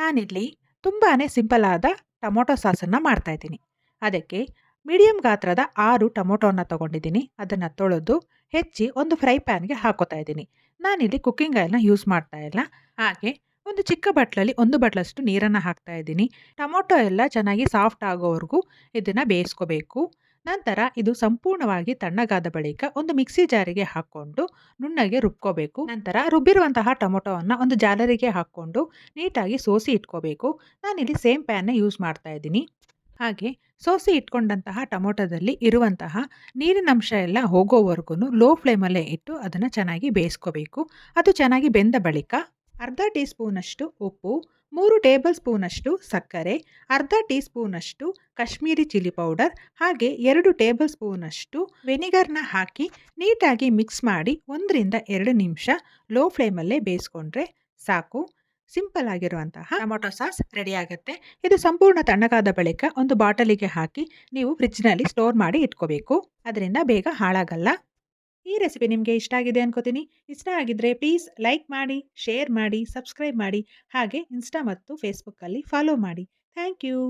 ನಾನಿಲ್ಲಿ ತುಂಬಾ ಸಿಂಪಲ್ ಆದ ಟೊಮೊಟೊ ಸಾಸನ್ನು ಮಾಡ್ತಾಯಿದ್ದೀನಿ ಅದಕ್ಕೆ ಮೀಡಿಯಂ ಗಾತ್ರದ ಆರು ಟೊಮೊಟೊನ ತೊಗೊಂಡಿದ್ದೀನಿ. ಅದನ್ನು ತೊಳೆದು ಹೆಚ್ಚಿ ಒಂದು ಫ್ರೈ ಪ್ಯಾನ್ಗೆ ಹಾಕೋತಾ ಇದ್ದೀನಿ. ನಾನಿಲ್ಲಿ ಕುಕ್ಕಿಂಗ್ ಆಯಿಲ್ನ ಯೂಸ್ ಮಾಡ್ತಾ ಇಲ್ಲ. ಹಾಗೆ ಒಂದು ಚಿಕ್ಕ ಬಟ್ಲಲ್ಲಿ ಒಂದು ಬಟ್ಲಷ್ಟು ನೀರನ್ನು ಹಾಕ್ತಾ ಇದ್ದೀನಿ. ಟೊಮೊಟೊ ಎಲ್ಲ ಚೆನ್ನಾಗಿ ಸಾಫ್ಟ್ ಆಗೋವರೆಗೂ ಇದನ್ನು ಬೇಯಿಸ್ಕೋಬೇಕು. ನಂತರ ಇದು ಸಂಪೂರ್ಣವಾಗಿ ತಣ್ಣಗಾದ ಬಳಿಕ ಒಂದು ಮಿಕ್ಸಿ ಜಾರಿಗೆ ಹಾಕ್ಕೊಂಡು ನುಣ್ಣಗೆ ರುಬ್ಕೋಬೇಕು. ನಂತರ ರುಬ್ಬಿರುವಂತಹ ಟೊಮೊಟೊವನ್ನು ಒಂದು ಜಾಲರಿಗೆ ಹಾಕ್ಕೊಂಡು ನೀಟಾಗಿ ಸೋಸಿ ಇಟ್ಕೋಬೇಕು. ನಾನಿಲ್ಲಿ ಸೇಮ್ ಪ್ಯಾನ್ನ ಯೂಸ್ ಮಾಡ್ತಾ ಇದ್ದೀನಿ. ಹಾಗೆ ಸೋಸಿ ಇಟ್ಕೊಂಡಂತಹ ಟೊಮೊಟೊದಲ್ಲಿ ಇರುವಂತಹ ನೀರಿನಂಶ ಎಲ್ಲ ಹೋಗೋವರೆಗೂ ಲೋ ಫ್ಲೇಮಲ್ಲೇ ಇಟ್ಟು ಅದನ್ನು ಚೆನ್ನಾಗಿ ಬೇಯಿಸ್ಕೋಬೇಕು. ಅದು ಚೆನ್ನಾಗಿ ಬೆಂದ ಬಳಿಕ ಅರ್ಧ ಟೀ ಸ್ಪೂನಷ್ಟು ಉಪ್ಪು ಮೂರು ಟೇಬಲ್ ಸ್ಪೂನಷ್ಟು ಸಕ್ಕರೆ, ಅರ್ಧ ಟೀ ಸ್ಪೂನಷ್ಟು ಕಾಶ್ಮೀರಿ ಚಿಲ್ಲಿ ಪೌಡರ್, ಹಾಗೆ ಎರಡು ಟೇಬಲ್ ಸ್ಪೂನಷ್ಟು ವಿನಿಗರ್ನ ಹಾಕಿ ನೀಟಾಗಿ ಮಿಕ್ಸ್ ಮಾಡಿ ಒಂದರಿಂದ ಎರಡು ನಿಮಿಷ ಲೋ ಫ್ಲೇಮಲ್ಲೇ ಬೇಯಿಸ್ಕೊಂಡ್ರೆ ಸಾಕು. ಸಿಂಪಲ್ ಆಗಿರುವಂತಹ ಟೊಮೊಟೊ ಸಾಸ್ ರೆಡಿ ಆಗುತ್ತೆ. ಇದು ಸಂಪೂರ್ಣ ತಣ್ಣಗಾದ ಬಳಿಕ ಒಂದು ಬಾಟಲಿಗೆ ಹಾಕಿ ನೀವು ಫ್ರಿಜ್ನಲ್ಲಿ ಸ್ಟೋರ್ ಮಾಡಿ ಇಟ್ಕೋಬೇಕು. ಅದರಿಂದ ಬೇಗ ಹಾಳಾಗಲ್ಲ. ಈ ರೆಸಿಪಿ ನಿಮಗೆ ಇಷ್ಟ ಆಗಿದೆ ಅನ್ಕೋತೀನಿ. ಇಷ್ಟ ಆಗಿದ್ರೆ ಪ್ಲೀಸ್ ಲೈಕ್ ಮಾಡಿ, ಶೇರ್ ಮಾಡಿ, ಸಬ್ಸ್ಕ್ರೈಬ್ ಮಾಡಿ ಹಾಗೆ ಇನ್ಸ್ಟಾ ಮತ್ತು ಫೇಸ್ಬುಕ್ಕಲ್ಲಿ ಫಾಲೋ ಮಾಡಿ. Thank you.